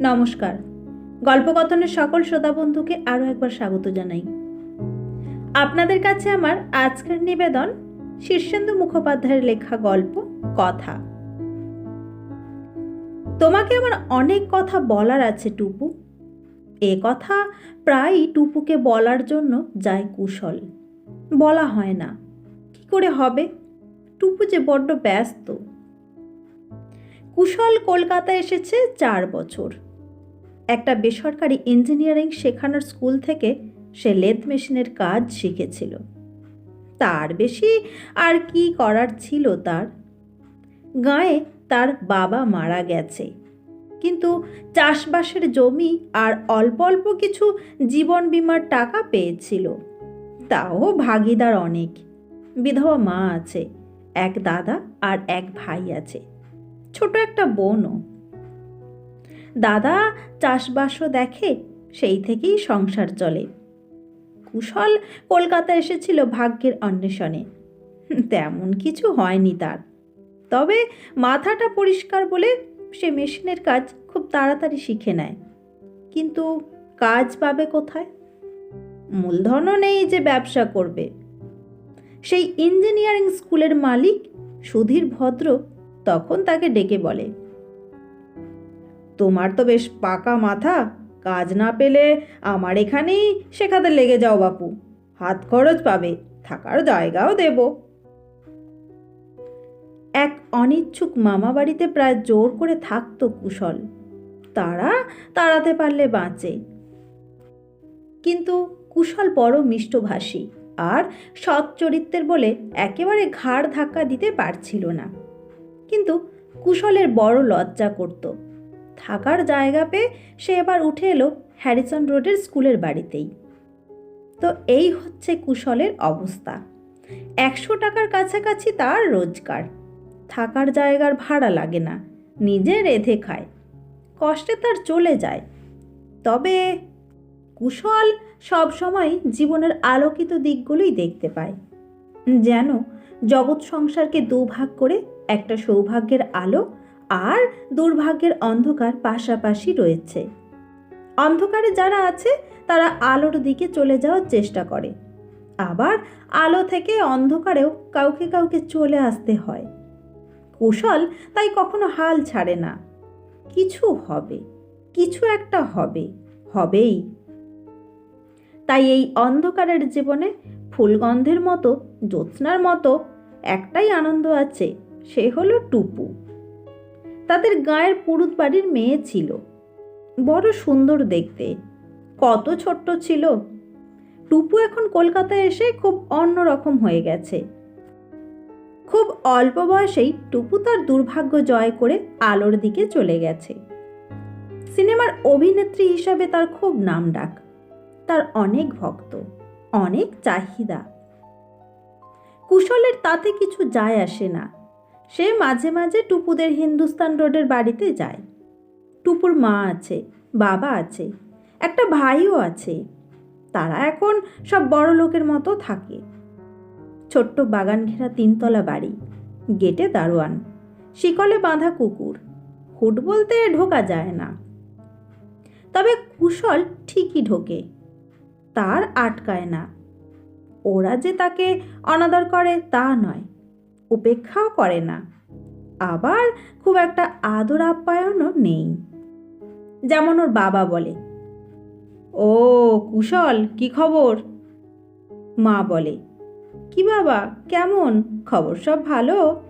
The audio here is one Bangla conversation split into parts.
নমস্কার। গল্পকথনের সকল শ্রোতা বন্ধুকে আরও একবার স্বাগত জানাই। আপনাদের কাছে আমার আজকের নিবেদন শীর্ষেন্দু মুখোপাধ্যায়ের লেখা গল্প কথা। তোমাকে আমার অনেক কথা বলার আছে টুপু। এ কথা প্রায়ই টুপুকে বলার জন্য যায় কুশল। বলা হয় না। কি করে হবে? টুপু যে বড্ড ব্যস্ত। কুশল কলকাতা এসেছে চার বছর। একটা বেসরকারি ইঞ্জিনিয়ারিং শেখানোর স্কুল থেকে সে লেদ মেশিনের কাজ শিখেছিল। তার বেশি আর কি করার ছিল তার? গায়ে তার বাবা মারা গেছে। কিন্তু চাষবাসের জমি আর অল্প অল্প কিছু জীবন বিমার টাকা পেয়েছিল। তাও ভাগিদার অনেক। বিধবা মা আছে, এক দাদা আর এক ভাই আছে। ছোট একটা বোনও। দাদা চাষবাসও দেখে, সেই থেকেই সংসার চলে। কুশল কলকাতা এসেছিল ভাগ্যের অন্বেষণে। তেমন কিছু হয়নি তার। তবে মাথাটা পরিষ্কার বলে সে মেশিনের কাজ খুব তাড়াতাড়ি শিখে নেয়। কিন্তু কাজ পাবে কোথায়? মূলধনও নেই যে ব্যবসা করবে। সেই ইঞ্জিনিয়ারিং স্কুলের মালিক সুধীর ভদ্র তখন তাকে ডেকে বলে তোমার তো বেশ পাকা মাথা। কাজ না পেলে আমার এখানেই শেখাতে লেগে যাও বাপু। হাত খরচ পাবে, থাকার জায়গাও দেব। এক অনিচ্ছুক মামা বাড়িতে প্রায় জোর করে থাকতো কুশল। তারা তাড়াতে পারলে বাঁচে। কিন্তু কুশল বড় মিষ্টভাষী আর সৎ চরিত্রের বলে একেবারে ঘাড় ধাক্কা দিতে পারছিল না। কিন্তু কুশলের বড় লজ্জা করত। থাকার জায়গা পেয়ে সে এবার উঠে এলো হ্যারিসন রোডের স্কুলের বাড়িতেই। তো এই হচ্ছে কুশলের অবস্থা। একশো টাকার কাছাকাছি তার রোজগার। থাকার জায়গার ভাড়া লাগে না, নিজে রেধে খায়। কষ্টে তার চলে যায়। তবে কুশল সব সময় জীবনের আলোকিত দিকগুলোই দেখতে পায়। যেন জগৎ সংসারকে দুভাগ করে একটা সৌভাগ্যের আলো আর দুর্ভাগ্যের অন্ধকার পাশাপাশি রয়েছে। অন্ধকারে যারা আছে, তারা আলোর দিকে চলে যাওয়ার চেষ্টা করে। আবার আলো থেকে অন্ধকারেও কাউকে কাউকে চলে আসতে হয়। কুশল তাই কখনো হাল ছাড়ে না। কিছু হবে, কিছু একটা হবে, হবেই। তাই এই অন্ধকারের জীবনে ফুলগন্ধের মতো, জ্যোৎস্নার মতো একটাই আনন্দ আছে, সে হলো টুপু। তাদের গায়ের পুরুত বাড়ির মেয়ে ছিল। বড় সুন্দর দেখতে। কত ছোট্ট ছিল। টুপু এখন কলকাতায় এসে খুব অন্যরকম হয়ে গেছে। খুব অল্প বয়সেই টুপু তার দুর্ভাগ্য জয় করে আলোর দিকে চলে গেছে। সিনেমার অভিনেত্রী হিসাবে তার খুব নাম ডাক তার অনেক ভক্ত, অনেক চাহিদা। কুশলের তাতে কিছু যায় আসে না। সে মাঝে মাঝে টুপুদের হিন্দুস্তান রোডের বাড়িতে যায়। টুপুর মা আছে, বাবা আছে, একটা ভাইও আছে। তারা এখন সব বড় লোকের মতো থাকে। ছোট্ট বাগান ঘেরা তিনতলা বাড়ি, গেটে দারোয়ান, শিকলে বাঁধা কুকুর, হুট বলতে ঢোকা যায় না। তবে কুশল ঠিকই ঢোকে, তার আটকায় না। ওরা যে তাকে অনাদর করে তা নয়। উপেক্ষাও করে না। আবার খুব একটা আদর আপ্যায়নও নেই। যেমন ওর বাবা বলে, ও, কুশল, কি খবর? মা বলে, কি বাবা, কেমন? খবর সব ভালো?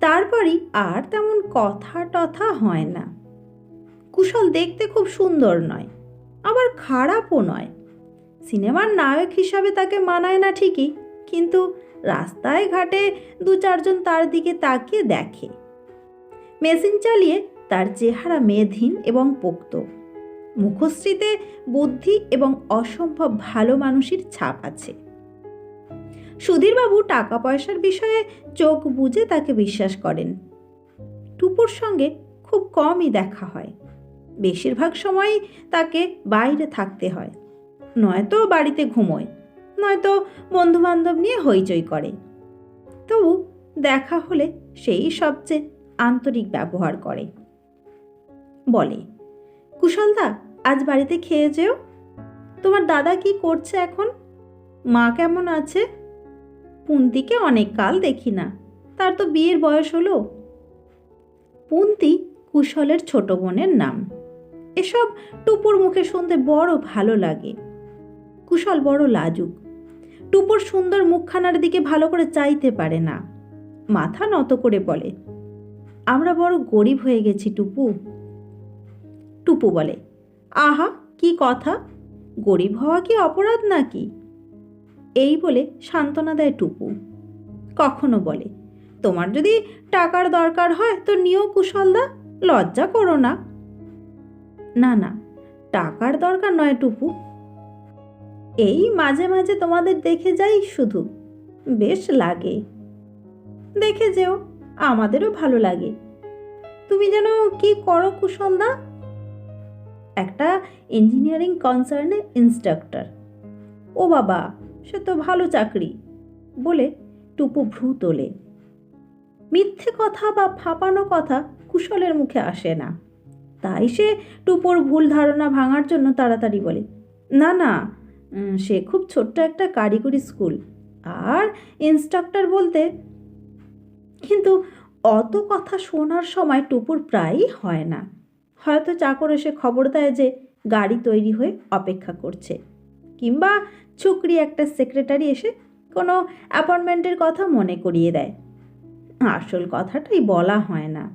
তারপরই আর তেমন কথা টথা হয় না। কুশল দেখতে খুব সুন্দর নয়, আবার খারাপও নয়। সিনেমার নায়ক হিসাবে তাকে মানায় না ঠিকই, কিন্তু রাস্তায় ঘাটে দু চারজন তার দিকে তাকিয়ে দেখে। মেশিন চালিয়ে তার চেহারা মেধহীন এবং পোক্ত। মুখশ্রীতে বুদ্ধি এবং অসম্ভব ভালো মানুষের ছাপ আছে। সুধীরবাবু টাকা পয়সার বিষয়ে চোখ বুঝে তাকে বিশ্বাস করেন। টুপুর সঙ্গে খুব কমই দেখা হয়। বেশিরভাগ সময়ই তাকে বাইরে থাকতে হয়। নয়তো বাড়িতে ঘুমোয়। নয়তো বন্ধুবান্ধব নিয়ে হইচই করে। তবু দেখা হলে সেই সবচেয়ে আন্তরিক ব্যবহার করে। বলে কুশলদা আজ বাড়িতে খেয়ে যেও। তোমার দাদা কি করছে এখন? মা কেমন আছে? পুন্তিকে অনেক কাল দেখি না। তার তো বিয়ের বয়স হলো। পুন্তি কুশলের ছোট বোনের নাম। এসব টুপুর মুখে শুনতে বড় ভালো লাগে। কুশল বড় লাজুক। টুপুর সুন্দর মুখখানার দিকে ভালো করে চাইতে পারে না। মাথা নত করে বলে, আমরা বড় গরিব হয়ে গেছি টুপু। টুপু বলে, আহা, কি কথা? গরিব হওয়া কি অপরাধ নাকি? এই বলে সান্ত্বনা দেয় টুপু। কখনো বলে, তোমার যদি টাকার দরকার হয় তো নিও কুশলদা, লজ্জা করো না। না না, টাকার দরকার নয় টুপু। এই মাঝে মাঝে তোমাদের দেখে যাই শুধু। বেশ লাগে। দেখে যেও, আমাদেরও ভালো লাগে। তুমি যেন কি করো কুশলদা একটা ইঞ্জিনিয়ারিং কনসার্নে ইনস্ট্রাক্টর ও বাবা, সে তো ভালো চাকরি, বলে টুপু ভ্রু তোলে। মিথ্যে কথা বা ফাঁপানো কথা কুশলের মুখে আসে না। তাই সে টুপোর ভুল ধারণা ভাঙার জন্য তাড়াতাড়ি বলে, না না সে খুব ছোট্ট একটা কারিগরি স্কুল। আর ইনস্ট্রাক্টর বলতে, কিন্তু অত কথা শোনার সময় টুপুর প্রায়ই হয় না। হয়তো চাকর এসে খবর দেয় যে গাড়ি তৈরি হয়ে অপেক্ষা করছে। কিংবা ছুকরি একটা সেক্রেটারি এসে কোনো অ্যাপয়েন্টমেন্টের কথা মনে করিয়ে দেয়। আসল কথাটাই বলা হয় না।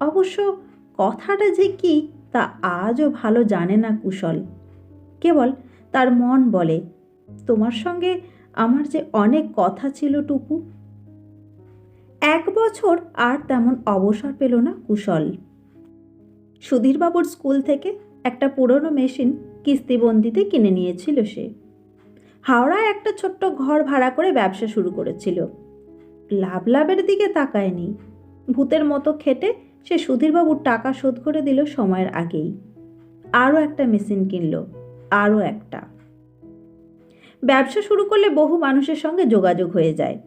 অবশ্য কথাটা যে কি তা আজও ভালো জানে না কুশল। কেবল তার মন বলে, তোমার সঙ্গে আমার যে অনেক কথা ছিল টুপু, এক বছর আর তেমন অবসর পেল না কুশল। সুধীরবাবুর স্কুল থেকে একটা পুরনো মেশিন কিস্তিবন্দিতে কিনে নিয়েছিল সে। হাওড়ায় একটা ছোট্ট ঘর ভাড়া করে ব্যবসা শুরু করেছিল। লাভ লাভের দিকে তাকায়নি। ভূতের মতো খেটে সে সুধীরবাবুর টাকা শোধ করে দিল সময়ের আগেই। আরও একটা মেশিন কিনল। আরও একটা। ব্যবসা শুরু করলে বহু মানুষের সঙ্গে যোগাযোগ হয়ে যায়।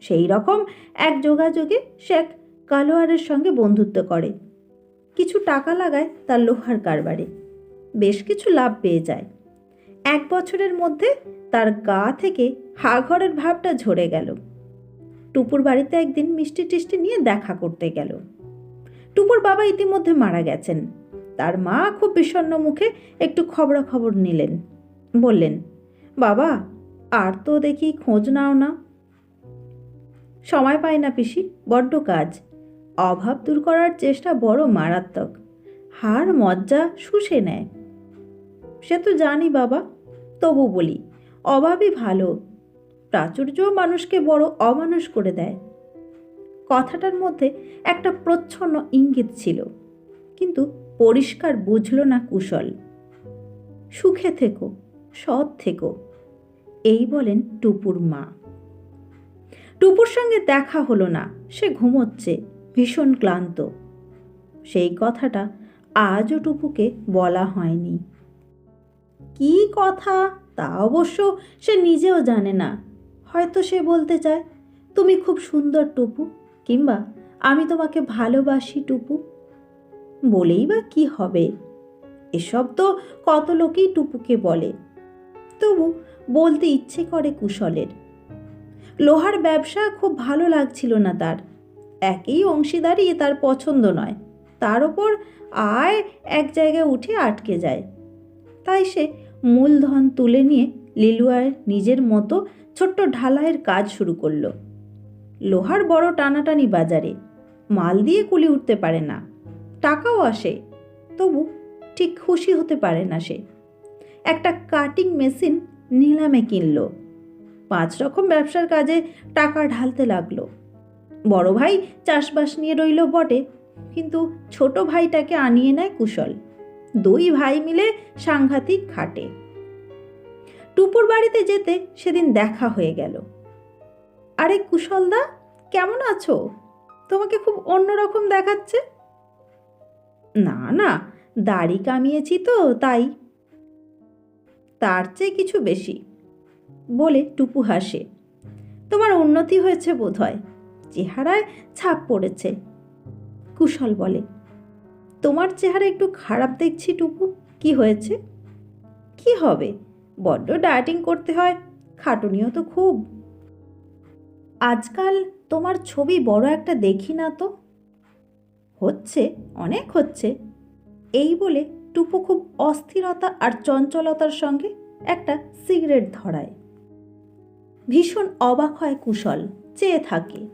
সেই রকম এক যোগাযোগে এক কালোয়ারের সঙ্গে বন্ধুত্ব করে। কিছু টাকা লাগায় তার লোহার কারবারে। বেশ কিছু লাভ পেয়ে যায়। এক বছরের মধ্যে তার গা থেকে হাঘরের ভাবটা ঝরে গেল। টুপুর বাড়িতে একদিন মিষ্টি টিষ্টি নিয়ে দেখা করতে গেল। টুপুর বাবা ইতিমধ্যে মারা গেছেন। তার মা খুব বিষণ্ণ মুখে একটু খবরাখবর নিলেন। বললেন, বাবা, আর তো দেখি খোঁজ নাও না। সময় পায় না পিসি, বড্ড কাজ। অভাব দূর করার চেষ্টা বড় মারাত্মক। হার মজ্জা শুষে নেয়। সে তো জানি বাবা, তবু বলি, অভাবই ভালো। প্রাচুর্য মানুষকে বড় অমানুষ করে দেয়। কথাটার মধ্যে একটা প্রচ্ছন্ন ইঙ্গিত ছিল। কিন্তু পরিষ্কার বুঝল না কুশল। সুখে থেকো, সৎ থেকো, এই বলেন টুপুর মা। টুপুর সঙ্গে দেখা হলো না, সে ঘুমোচ্ছে, ভীষণ ক্লান্ত। সেই কথাটা আজও টুপুকে বলা হয়নি। কি কথা? তা অবশ্য সে নিজেও জানে না। হয়তো সে বলতে চায়, তুমি খুব সুন্দর টুপু, কিংবা আমি তোমাকে ভালোবাসি টুপু। বলেই বা কি হবে? এসব তো কত লোকেই টুপুকে বলে। তবু বলতে ইচ্ছে করে কুশলের। লোহার ব্যবসা খুব ভালো লাগছিল না তার। একই অংশীদারি তার পছন্দ নয়। তার ওপর আয় এক জায়গায় উঠে আটকে যায়। তাই সে মূলধন তুলে নিয়ে লিলুয়ার নিজের মতো ছোট্ট ঢালাইয়ের কাজ শুরু করল। লোহার বড় টানাটানি বাজারে। মাল দিয়ে কুলি উঠতে পারে না। টাকাও আসে, তবু ঠিক খুশি হতে পারে না সে। একটা কাটিং মেশিন নিলামে কিনল। পাঁচ রকম ব্যবসার কাজে টাকা ঢালতে লাগল। বড় ভাই চাষবাস নিয়ে রইল বটে, কিন্তু ছোট ভাইটাকে আনিয়ে নেয় কুশল। দুই ভাই মিলে সাংঘাতিক খাটে। টুপুর বাড়িতে যেতে সেদিন দেখা হয়ে গেল। আরে কুশলদা, কেমন আছো? তোমাকে খুব অন্যরকম দেখাচ্ছে। না না, দাড়ি কামিয়েছি তো, তাই। তার চেয়ে কিছু বেশি, বলে টুপু হাসে। তোমার উন্নতি হয়েছে বোধ হয় চেহারায় ছাপ পড়েছে, কুশল বলে। তোমার চেহারা একটু খারাপ দেখছি টুপু, কি হয়েছে? কি হবে? বড্ড ডায়েটিং করতে হয়, খাটুনিও তো খুব। আজকাল তোমার ছবি বড় একটা দেখি না তো? হচ্ছে, অনেক হচ্ছে। এই বলে টুপু খুব অস্থিরতা আর চঞ্চলতার সঙ্গে একটা সিগারেট ধরায়। ভীষণ অবাক হয় কুশল, চেয়ে থাকে।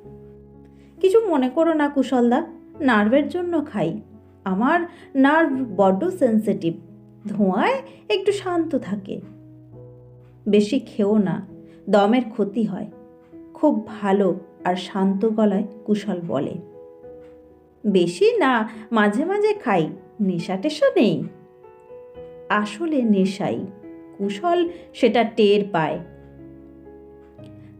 কিছু মনে করো না কুশলদা, নার্ভের জন্য খাই। আমার নার্ভ বড্ড সেন্সিটিভ, ধোঁয়ায় একটু শান্ত থাকে। বেশি খেও না, দমের ক্ষতি হয়। খুব ভালো আর শান্ত গলায় কুশল বলে। বেশি না মাঝে মাঝে খাই। নেশা টেশা নেই। আসলে নেশাই। কুশল সেটা টের পায়।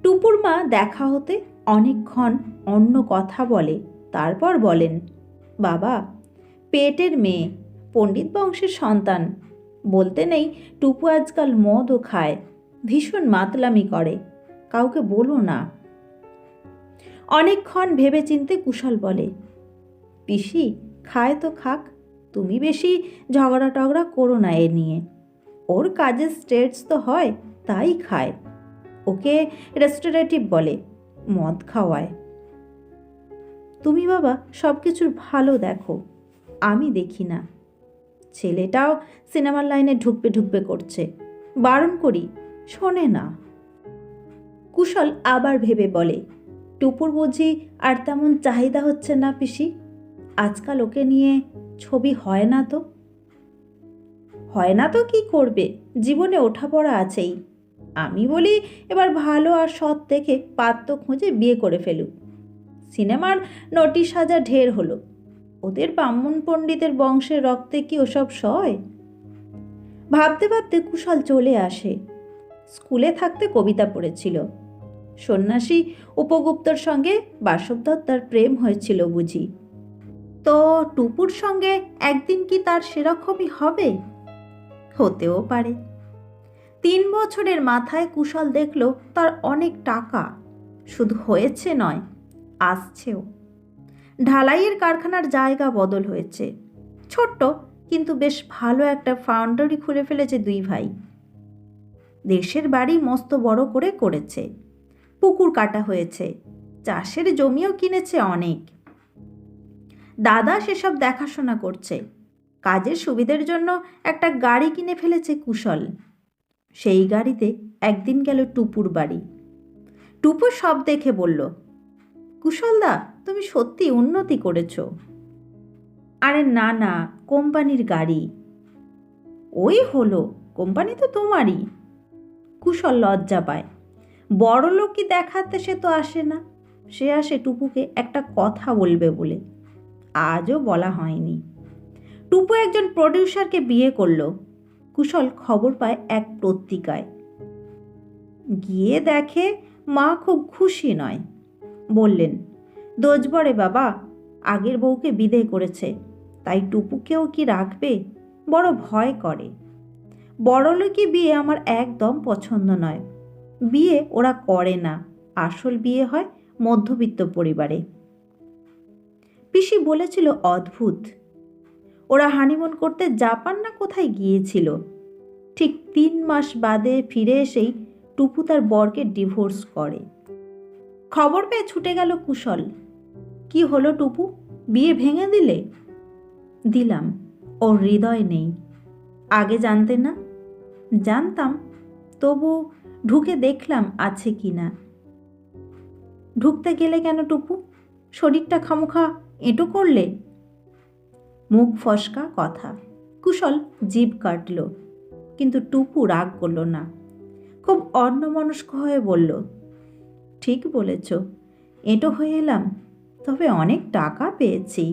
টুপুর মা দেখা হতে অনেকক্ষণ অন্য কথা বলে। তারপর বলেন, বাবা, পেটের মেয়ে, পণ্ডিত বংশের সন্তান। বলতে নেই টুপু আজকাল মদও খায়, ভীষণ মাতলামি করে। কাউকে বলো না। অনেকক্ষণ ভেবে চিনতে কুশল বলে পিসি, খায় তো খাক, তুমি বেশি ঝগড়া টগড়া করো না এ নিয়ে। ওর কাজের স্টেটস তো হয়, তাই খায়। ওকে রেস্টোরেটিভ বলে, মদ খাওয়ায়। তুমি বাবা সব কিছুর ভালো দেখো, আমি দেখি না। ছেলেটাও সিনেমার লাইনে ঢুকবে ঢুকবে করছে। বারণ করি, শোনে না। কুশল আবার ভেবে বলে, টুপুর বুঝি আর তেমন চাহিদা হচ্ছে না পিসি? আজকাল ওকে নিয়ে ছবি হয় না তো? হয় না তো কি করবে? জীবনে ওঠা পড়া আছেই। আমি বলি, এবার ভালো আর সৎ দেখে পাত্র খুঁজে বিয়ে করে ফেলুক। সিনেমার নোটিশ হাজার ঢের হলো। ওদের ব্রাহ্মণ পণ্ডিতের বংশের রক্তে কি ওসব সয়? ভাবতে ভাবতে কুশল চলে আসে। স্কুলে থাকতে কবিতা পড়েছিল। সন্ন্যাসী উপগুপ্তর সঙ্গে বাসবদত্তার প্রেম হয়েছিল বুঝি। তো টুপুর সঙ্গে একদিন কি তার সেরকমই হবে? হতেও পারে। তিন বছরের মাথায় কুশল দেখল তার অনেক টাকা। শুধু হয়েছে নয়, আসছেও। ঢালাইয়ের কারখানার জায়গা বদল হয়েছে। ছোট্ট, কিন্তু বেশ ভালো একটা ফাউন্ডারি খুলে ফেলেছে দুই ভাই। দেশের বাড়ি মস্ত বড় করে করেছে। পুকুর কাটা হয়েছে। চাষের জমিও কিনেছে অনেক। দাদা সেসব দেখাশোনা করছে। কাজের সুবিধের জন্য একটা গাড়ি কিনে ফেলেছে কুশল। সেই গাড়িতে একদিন গেল টুপুর বাড়ি। টুপু সব দেখে বলল, কুশলদা, তুমি সত্যি উন্নতি করেছ। আরে না না, কোম্পানির গাড়ি। ওই হলো, কোম্পানি তো তোমারই। কুশল লজ্জা পায়। বড় লোকই দেখাতে সে তো আসে না। সে আসে টুপুকে একটা কথা বলবে বলে। আজও বলা হয়নি। টুপু একজন প্রডিউসারকে বিয়ে করল। কুশল খবর পায় এক পত্রিকায়। গিয়ে দেখে মা খুব খুশি নয়। বললেন দোজবরে বাবা, আগের বউকে বিদায় করেছে, তাই টুপুকেও কি রাখবে? বড় ভয় করে। বড়লোকি বিয়ে আমার একদম পছন্দ নয়। বিয়ে ওরা করে না। আসল বিয়ে হয় মধ্যবিত্ত পরিবারে। পিসি বলেছিল, অদ্ভুত। ওরা হানিমুন করতে জাপান না কোথায় গিয়েছিল? ঠিক তিন মাস বাদে ফিরে এসেই টুপু তার বরকে ডিভোর্স করে। খবর পেয়ে ছুটে গেল কুশল। কি হলো টুপু? বিয়ে ভেঙে দিলে? দিলাম। ওর হৃদয় নেই। আগে জানতে না? জানতাম। তবু ঢুকে দেখলাম আছে কি না ঢুকতে গেলে কেন টুপু? শরীরটা খামোখা এঁটো করলে? মুখ ফসকা কথা। কুশল জীব কাটল, কিন্তু টুপু রাগ করল না। খুব অন্যমনস্ক হয়ে বলল, ঠিক বলেছ, এঁটো হয়ে এলাম, তবে অনেক টাকা পেয়েছি।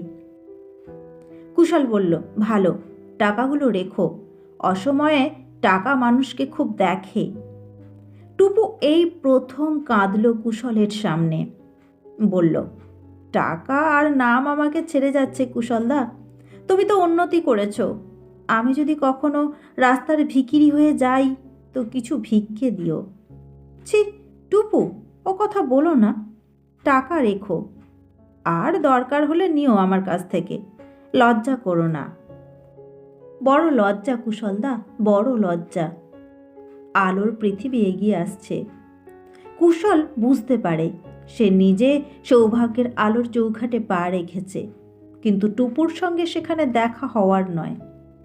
কুশল বলল, ভালো, টাকাগুলো রেখো, অসময়ে টাকা মানুষকে খুব দেখে। টুপু এই প্রথম কাঁদল কুশলের সামনে, বলল টাকা আর নাম আমাকে ছেড়ে যাচ্ছে, কুশলদা। তুমি তো উন্নতি করেছ। আমি যদি কখনো রাস্তার ভিকিরি হয়ে যাই, তো কিছু ভিক্ষে দিও। ছি, টুপু, ও কথা বলো না। টাকা রেখো। আর দরকার হলে নিও আমার কাছ থেকে। লজ্জা করো না। বড় লজ্জা, কুশলদা, বড় লজ্জা। আলোর পৃথিবী এগিয়ে আসছে। কুশল বুঝতে পারে সে নিজে সৌভাগ্যের আলোর চৌখাটে পা রেখেছে। কিন্তু টুপুর সঙ্গে সেখানে দেখা হওয়ার নয়।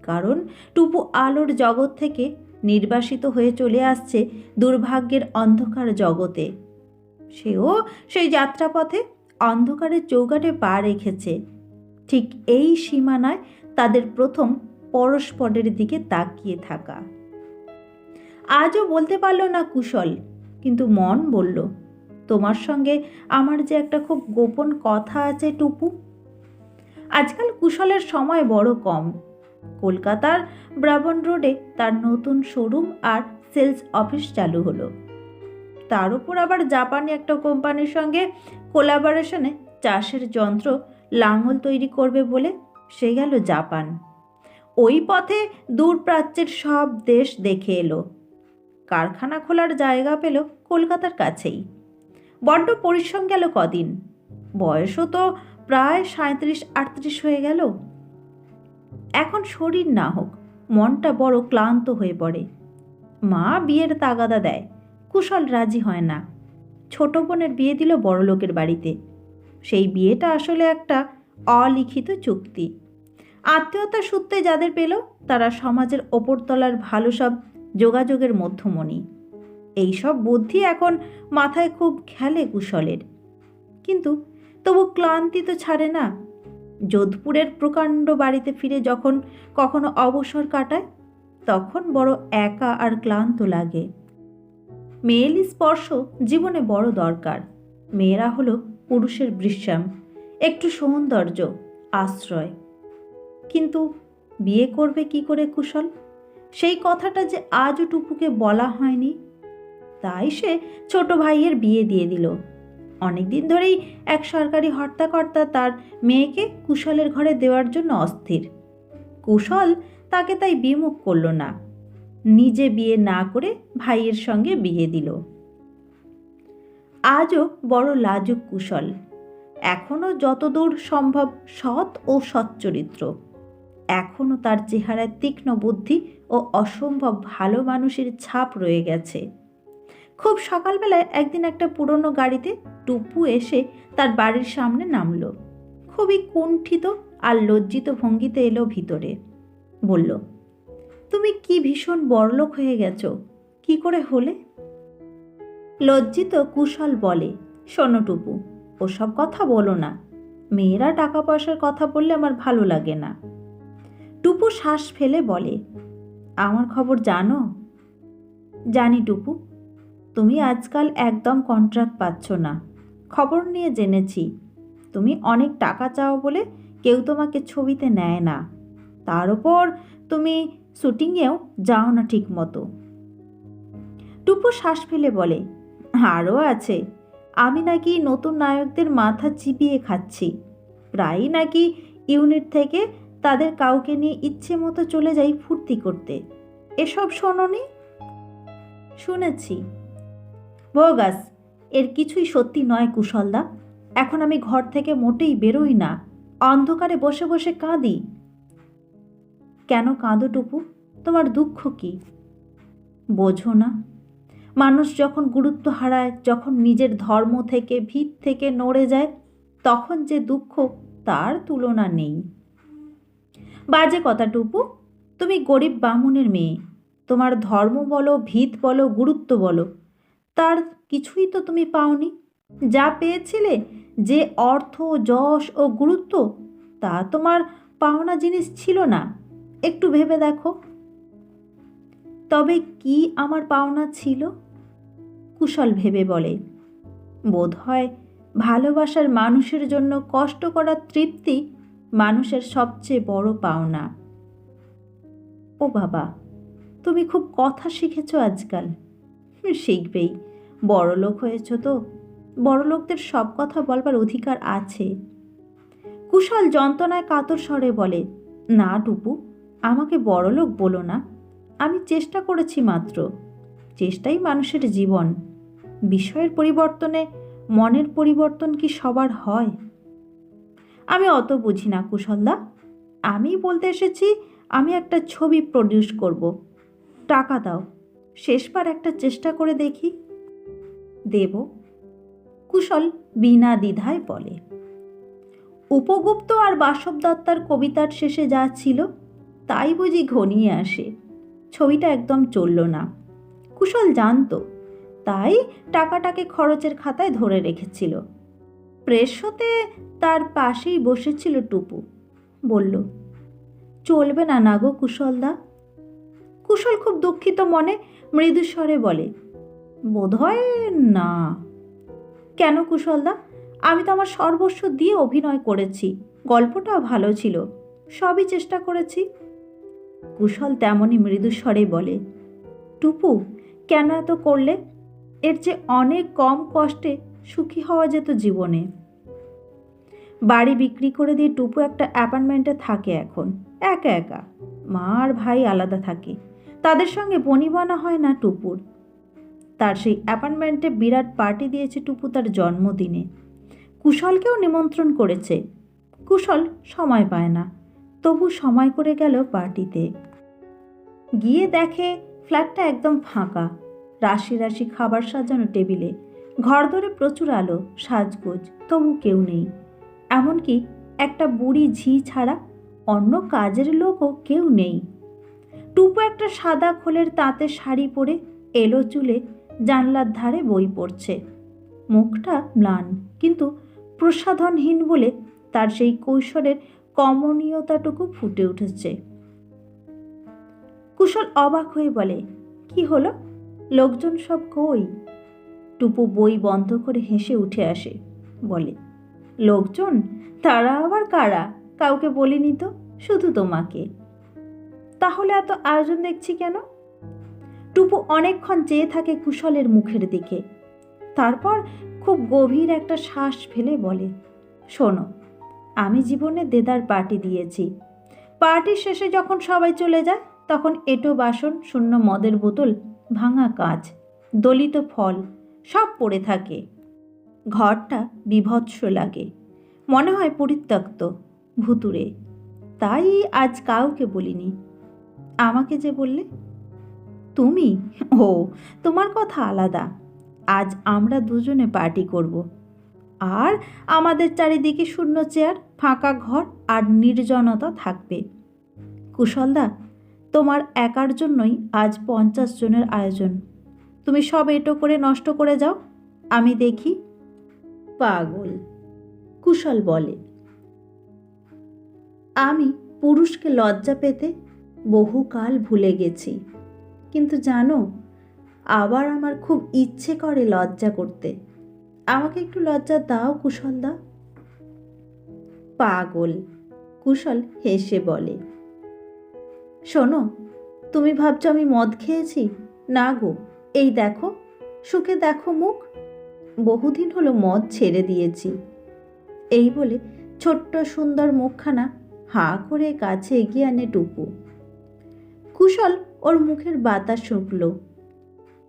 কারণ টুপু আলোর জগৎ থেকে নির্বাসিত হয়ে চলে আসছে দুর্ভাগ্যের অন্ধকার জগতে। সেও সেই যাত্রাপথে অন্ধকারের চৌকাটে পা রেখেছে। ঠিক এই সীমানায় তাদের প্রথম পরস্পরের দিকে তাকিয়ে থাকা। আজও বলতে পারল না কুশল, কিন্তু মন বলল তোমার সঙ্গে আমার যে একটা খুব গোপন কথা আছে, টুপু? আজকাল কুশলের সময় বড় কম। কলকাতার ব্রাবন রোডে তার নতুন শোরুম আর সেলস অফিস চালু হলো। তার উপর আবার জাপানি একটা কোম্পানির সঙ্গে কোলাবোরেশনে চাষের যন্ত্র লাঙল তৈরি করবে বলে সে গেল জাপান। ওই পথে দূর প্রাচ্যের সব দেশ দেখে এলো। কারখানা খোলার জায়গা পেল কলকাতার কাছেই। বড্ড পরিশ্রম গেল কদিন। বয়সও তো প্রায় সাঁত্রিশ আটত্রিশ হয়ে গেল। এখন শরীর না হোক, মনটা বড় ক্লান্ত হয়ে পড়ে। মা বিয়ের তাগাদা দেয়, কুশল রাজি হয় না। ছোট বোনের বিয়ে দিল বড়লোকের বাড়িতে। সেই বিয়েটা আসলে একটা অলিখিত চুক্তি। আত্মীয়তার সূত্রে যাদের পেল, তারা সমাজের ওপরতলার ভালো সব যোগাযোগের মধ্যমণি। এইসব বুদ্ধি এখন মাথায় খুব খেলে কুশলের। কিন্তু তবু ক্লান্তি তো ছাড়ে না। যোধপুরের প্রকাণ্ড বাড়িতে ফিরে যখন কখনো অবসর কাটায়, তখন বড় একা আর ক্লান্ত লাগে। মেয়েলি স্পর্শ জীবনে বড় দরকার। মেয়েরা হলো পুরুষের বৃশ্যাম, একটু সৌন্দর্য, আশ্রয়। কিন্তু বিয়ে করবে কি করে কুশল? সেই কথাটা যে আজও টুপুকে বলা হয়নি তাই সে ছোট ভাইয়ের বিয়ে দিয়ে দিল। অনেকদিন ধরেই এক সরকারি হর্তাকর্তা তার মেয়েকে কুশলের ঘরে দেওয়ার জন্য অস্থির। কুশল তাকে তাই বিমুখ করল না। নিজে বিয়ে না করে ভাইয়ের সঙ্গে বিয়ে দিল। আজও বড় লাজুক কুশল। এখনও যতদূর সম্ভব সৎ ও সচ্চরিত্র। এখনও তার চেহারায় তীক্ষ্ণ বুদ্ধি ও অসম্ভব ভালো মানুষের ছাপ রয়ে গেছে। খুব সকালবেলায় একদিন একটা পুরনো গাড়িতে টুপু এসে তার বাড়ির সামনে নামলো। খুবই কুণ্ঠিত আর লজ্জিত ভঙ্গিতে এলো ভিতরে। বলল, তুমি কি ভীষণ বড়লোক হয়ে গেছো, কি করে হলে? লজ্জিত কুশল বলে, শোনো টুপু, ওসব কথা বলো না। মেয়েরা টাকা পয়সার কথা বললে আমার ভালো লাগে না। টুপু শ্বাস ফেলে বলে, আমার খবর জানো? জানি টুপু। তুমি আজকাল একদম কন্ট্রাক্ট পাচ্ছ না। খবর নিয়ে জেনেছি। তুমি অনেক টাকা চাও বলে কেউ তোমাকে ছবিতে নেয় না। তার উপর তুমি শুটিংয়েও যাও না ঠিক মতো টুপু শ্বাস ফেলে বলে আরও আছে। আমি নাকি নতুন নায়কদের মাথা চিবিয়ে খাচ্ছি। প্রায়ই নাকি ইউনিট থেকে তাদের কাউকে নিয়ে ইচ্ছে মতো চলে যাই ফুর্তি করতে। এসব শোনোনি? শুনেছি। বোগাস, এর কিছুই সত্যি নয় কুশলদা। এখন আমি ঘর থেকে মোটেই বেরোই না। অন্ধকারে বসে বসে কাঁদি। কেন কাঁদো টুপু? তোমার দুঃখ কি? বোঝো না। মানুষ যখন গুরুত্ব হারায়, যখন নিজের ধর্ম থেকে, ভিত থেকে নড়ে যায়, তখন যে দুঃখ, তার তুলনা নেই। বাজে কথা টুপু। তুমি গরিব বামুনের মেয়ে। তোমার ধর্ম বলো, ভিত বলো, গুরুত্ব বলো। তার কিছুই তো তুমি পাওনি। যা পেয়েছিলে, যে অর্থ, যশ ও গুরুত্ব, তা তোমার পাওনা জিনিস ছিল না। একটু ভেবে দেখো। তবে কি আমার পাওনা ছিল? কুশল ভেবে বলে বোধ হয় ভালোবাসার মানুষের জন্য কষ্ট করার তৃপ্তি মানুষের সবচেয়ে বড় পাওনা। ও বাবা, তুমি খুব কথা শিখেছ আজকাল। শিখবেই। বড় লোক হয়েছ তো? বড় লোকদের সব কথা বলবার অধিকার আছে। কুশল যন্ত্রণায় কাতর স্বরে বলে, না টুপু, আমাকে বড় লোক বলো না। আমি চেষ্টা করেছি মাত্র। চেষ্টাই মানুষের জীবন। বিষয়ের পরিবর্তনে মনের পরিবর্তন কি সবার হয়? আমি অত বুঝি না কুশলদা। আমি বলতে এসেছি, আমি একটা ছবি প্রডিউস করব। টাকা দাও। শেষবার একটা চেষ্টা করে দেখি। দেব। কুশল বিনা দ্বিধায় বলে, উপগুপ্ত আর বাসব দত্তার কবিতার শেষে যা ছিল, তাই বুঝি ঘনিয়ে আসে। ছবিটা একদম চলল না। কুশল জানতো, তাই টাকাটাকে খরচের খাতায় ধরে রেখেছিল। প্রেস হতে তার পাশেই বসেছিল টুপু। বলল, চলবে না না গো কুশলদা। কুশল খুব দুঃখিত মনে মৃদুস্বরে বলে বোধহয় না। কেন কুশলদা? আমি তো আমার সর্বস্ব দিয়ে অভিনয় করেছি। গল্পটাও ভালো ছিল। সবই চেষ্টা করেছি। কুশল তেমনই মৃদুস্বরে বলে, টুপু, কেন এত করলে? এর যে অনেক কম কষ্টে সুখী হওয়া যেত জীবনে। বাড়ি বিক্রি করে দিয়ে টুপু একটা অ্যাপার্টমেন্টে থাকে এখন, একা একা। মা আর ভাই আলাদা থাকে। তাদের সঙ্গে বনিবনা হয় না টুপুর। তার সেই অ্যাপার্টমেন্টে বিরাট পার্টি দিয়েছে টুপু তার জন্মদিনে। কুশলকেও নিমন্ত্রণ করেছে। কুশল সময় পায় না। তবু সময় করে গেল পার্টিতে। গিয়ে দেখে ফ্ল্যাটটা একদম ফাঁকা। রাশি রাশি খাবার সাজানো টেবিলে। ঘর ধরে প্রচুর আলো, সাজগোজ, তবু কেউ নেই। এমনকি একটা বুড়ি ঝি ছাড়া অন্য কাজের লোকও কেউ নেই। টুপু একটা সাদা খোলের তাঁতের শাড়ি পরে এলো চুলে জানলার ধারে বই পড়ছে। মুখটা ম্লান, কিন্তু প্রসাধনহীন বলে তার সেই কৈশোরের কমনীয়তাটুকু ফুটে উঠেছে। কুশল অবাক হয়ে বলে, কি হলো? লোকজন সব কই? টুপু বই বন্ধ করে হেসে উঠে আসে, বলে, লোকজন? তারা আবার কারা? কাউকে বলিনি তো? শুধু তোমাকে। তাহলে এত আয়োজন দেখছি কেন? টুপু অনেকক্ষণ চেয়ে থাকে কুশলের মুখের দিকে। তারপর খুব গভীর একটা শ্বাস ফেলে বলে, শোনো, আমি জীবনে দেদার পার্টি দিয়েছি। পার্টির শেষে যখন সবাই চলে যায়, তখন এটো বাসন, শূন্য মদের বোতল, ভাঙা কাঁচ দলিত ফল, সব পড়ে থাকে। ঘরটা বিভৎস লাগে, মনে হয় পরিত্যক্ত ভুতুরে তাই আজ কাউকে বলিনি। আমাকে যে বললে তুমি? ও, তোমার কথা আলাদা। আজ আমরা দুজনে পার্টি করব। আর আমাদের চারিদিকে শূন্য চেয়ার, ফাঁকা ঘর আর নির্জনতা থাকবে। কুশলদা, তোমার একার জন্যই আজ পঞ্চাশ জনের আয়োজন। তুমি সব এটো করে নষ্ট করে যাও। আমি দেখি। পাগল, কুশল বলে। আমি পুরুষকে লজ্জা পেতে বহুকাল ভুলে গেছি। কিন্তু জানো, আবার আমার খুব ইচ্ছে করে লজ্জা করতে। আমাকে একটু লজ্জা দাও কুশলদা পাগল, কুশল হেসে বলে। শোনো, তুমি ভাবছ আমি মদ খেয়েছি? না গো, এই দেখো, সুখে দেখো মুখ। বহুদিন হলো মদ ছেড়ে দিয়েছি। এই বলে ছোট্ট সুন্দর মুখখানা হাঁ করে কাছে এগিয়ে আনে টুকু কুশল ওর মুখের বাতাস শুকল।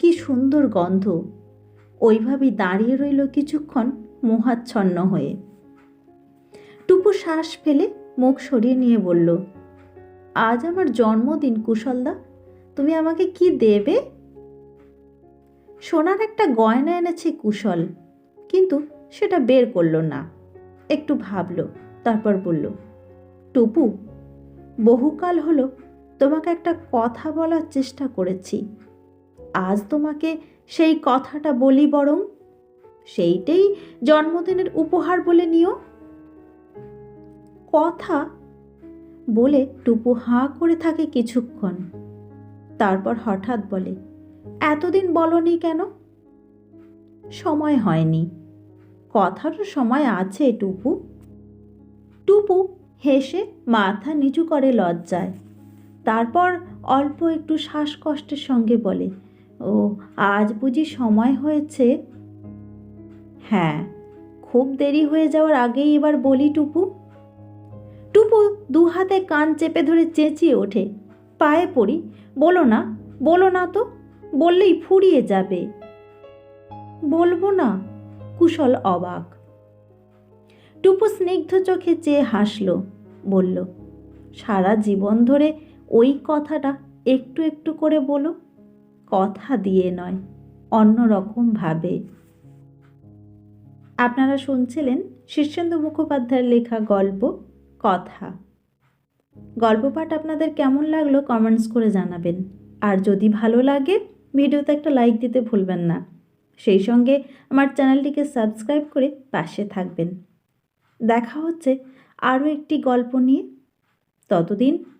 কি সুন্দর গন্ধ। ওইভাবেই দাঁড়িয়ে রইল কিছুক্ষণ মোহাচ্ছন্ন হয়ে। টুপু শ্বাস ফেলে মুখ সরিয়ে নিয়ে বলল, আজ আমার জন্মদিন, কুশলদা। তুমি আমাকে কি দেবে? সোনার একটা গয়না এনেছে কুশল, কিন্তু সেটা বের করল না। একটু ভাবলো, তারপর বলল, টুপু, বহুকাল হলো তোমাকে একটা কথা বলার চেষ্টা করেছি। আজ তোমাকে সেই কথাটা বলি বরং সেইটাই জন্মদিনের উপহার বলে নিও। কথা বলে টুপু হাঁ করে থাকে কিছুক্ষণ। তারপর হঠাৎ বলে, এতদিন বলনি কেন? সময় হয়নি। কথারও সময় আছে টুপু। টুপু হেসে মাথা নিচু করে লজ্জায়। তারপর অল্প একটু শ্বাসকষ্টের সঙ্গে বলে, ও, আজ বুঝি সময় হয়েছে? হ্যাঁ খুব দেরি হয়ে যাওয়ার আগেই এবার বলি টুপু। টুপু দু হাতে কান চেপে ধরে চেঁচিয়ে ওঠে, পায়ে পড়ি, বলো না বলো না তো, বললেই ফুরিয়ে যাবে। বলব না? কুশল অবাক। টুপু স্নিগ্ধ চোখে চেয়ে হাসল, বলল, সারা জীবন ধরে ওই কথাটা একটু একটু করে বলো। কথা দিয়ে নয় অন্য রকমভাবে আপনারা শুনছিলেন শীর্ষেন্দু মুখোপাধ্যায়ের লেখা গল্প, কথা। গল্প পাঠ আপনাদের কেমন লাগল কমেন্টস করে জানাবেন। আর যদি ভালো লাগে, ভিডিওতে একটা লাইক দিতে ভুলবেন না। সেই সঙ্গে আমার চ্যানেলটিকে সাবস্ক্রাইব করে পাশে থাকবেন। দেখা হচ্ছে আরও একটি গল্প নিয়ে। ততদিন